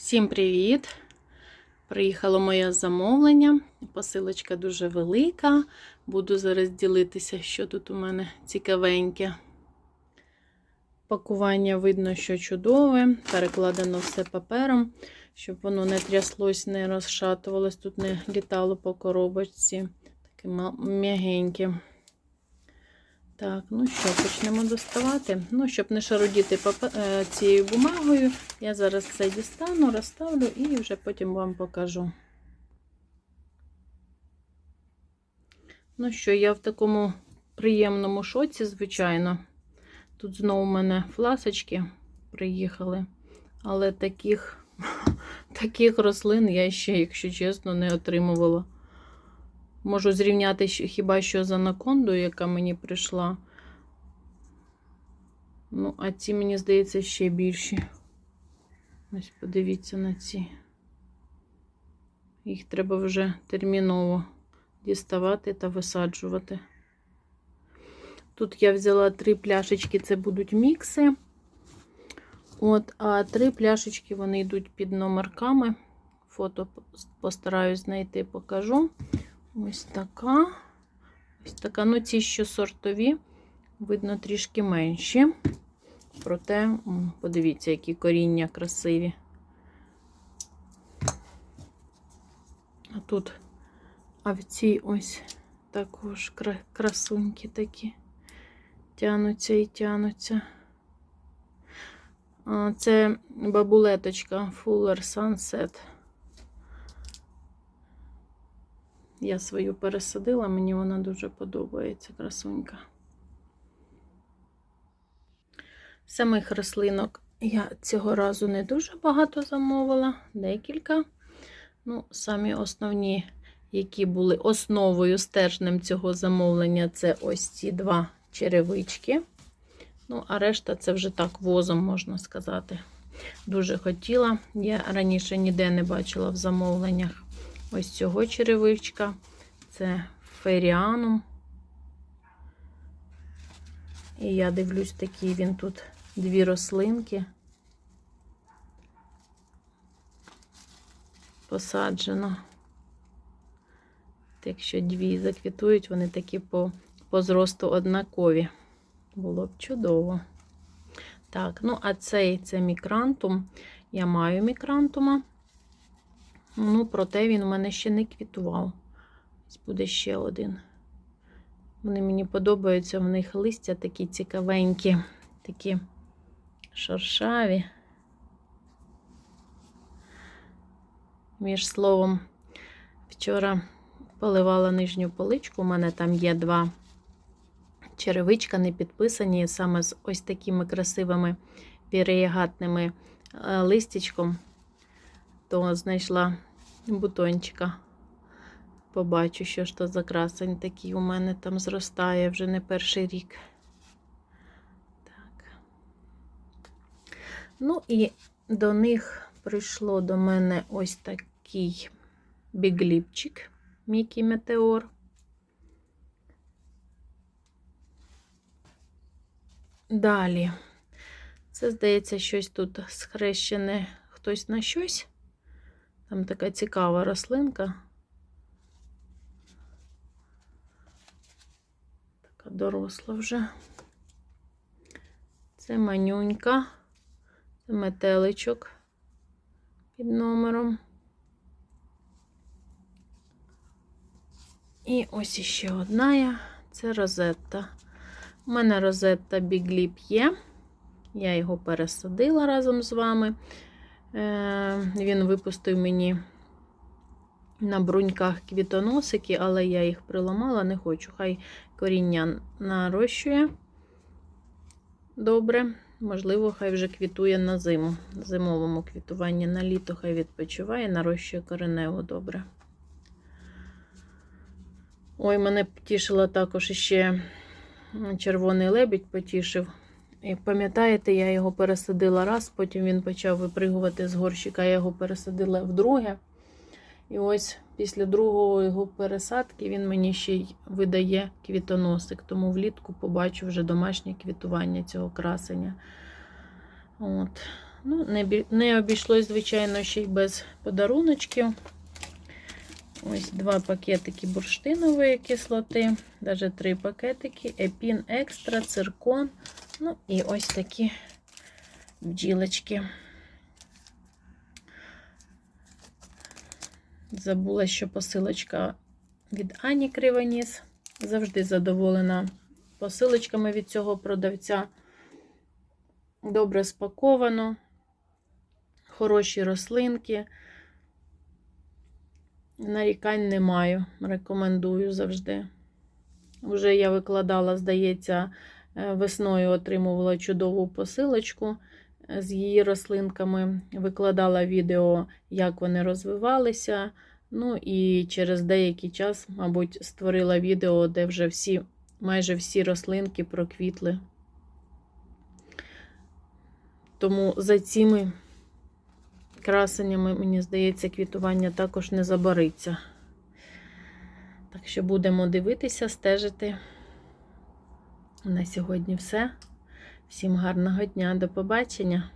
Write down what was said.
Всім привіт! Приїхало моє замовлення. Посилочка дуже велика. Буду зараз ділитися, що тут у мене цікавеньке. Пакування видно, що чудове. Перекладено все папером, щоб воно не тряслось, не розшатувалось, тут не літало по коробочці. Таке м'ягеньке. Так, ну що, почнемо доставати. Ну, щоб не шарудіти цією бумагою, я зараз це дістану, розставлю і вже потім вам покажу. Ну що, я в такому приємному шоці, звичайно. Тут знову в мене фласочки приїхали, але таких, таких рослин я ще, якщо чесно, не отримувала. Можу зрівняти хіба що з анакондою, яка мені прийшла. Ну, а ці, мені здається, ще більші. Ось подивіться на ці. Їх треба вже терміново діставати та висаджувати. Тут я взяла три пляшечки, це будуть мікси. От, а три пляшечки вони йдуть під номерками. Фото постараюсь знайти, покажу. Ось така. Ось така. Ну, ці, що сортові, видно, трішки менші. Проте, подивіться, які коріння красиві. А тут, а в цій ось також красуньки такі. Тянуться і тянуться. Це бабулеточка Fuller Sunset. Я свою пересадила, мені вона дуже подобається, красунька. Самих рослинок я цього разу не дуже багато замовила, декілька. Ну, самі основні, які були основою стержнем цього замовлення, це ось ці два черевички. Ну, а решта це вже так возом, можна сказати. Дуже хотіла. Я раніше ніде не бачила в замовленнях ось цього черевичка. Це феріанум. І я дивлюсь, такий він тут дві рослинки. Посаджено. Якщо дві заквітують, вони такі по, по зросту однакові. Було б чудово. Так, ну, а цей це мікрантум. Я маю мікрантума. Ну, проте він у мене ще не квітував. Буде ще один. Вони мені подобаються, в них листя такі цікавенькі, такі шершаві. Між словом, вчора поливала нижню поличку. У мене там є два черевичка, не підписані, саме з ось такими красивими вірієгатними листячком то знайшла бутончика. Побачу, що ж то за красень такий у мене там зростає вже не перший рік. Так. Ну, і до них прийшло до мене ось такий бігліпчик Мікі Метеор. Далі, це, здається, щось тут схрещене хтось на щось. Там така цікава рослинка. Така доросла вже. Це манюнька, це метеличок під номером. І ось іще одна, це розетта. У мене розетта бігліп є. Я його пересадила разом з вами. Він випустив мені на бруньках квітоносики, але я їх приламала, не хочу. Хай коріння нарощує добре. Можливо, хай вже квітує на зиму. Зимовому квітуванні на літо хай відпочиває, нарощує коренево добре. Ой, мене потішила також ще червоний лебідь потішив. Як пам'ятаєте, я його пересадила раз, потім він почав випригувати з горщика, я його пересадила вдруге. І ось після другого його пересадки він мені ще й видає квітоносик, тому влітку побачу вже домашнє квітування цього красення. От. Ну, не, не обійшлось, звичайно, ще й без подаруночків. Ось два пакетики бурштинової кислоти, навіть три пакетики, епін екстра, циркон. Ну і ось такі бджілочки. Забула, що посилочка від Ані Кривоніс. Завжди задоволена посилочками від цього продавця. Добре спаковано, хороші рослинки. Нарікань не маю. Рекомендую завжди. Вже я викладала, здається, весною отримувала чудову посилочку е, з її рослинками. Викладала відео, як вони розвивалися. Ну і через деякий час, мабуть, створила відео, де вже всі, майже всі рослинки проквітли. Тому за цими красенями, мені здається, квітування також не забариться. Так що будемо дивитися, стежити. На сьогодні все. Всім гарного дня, до побачення!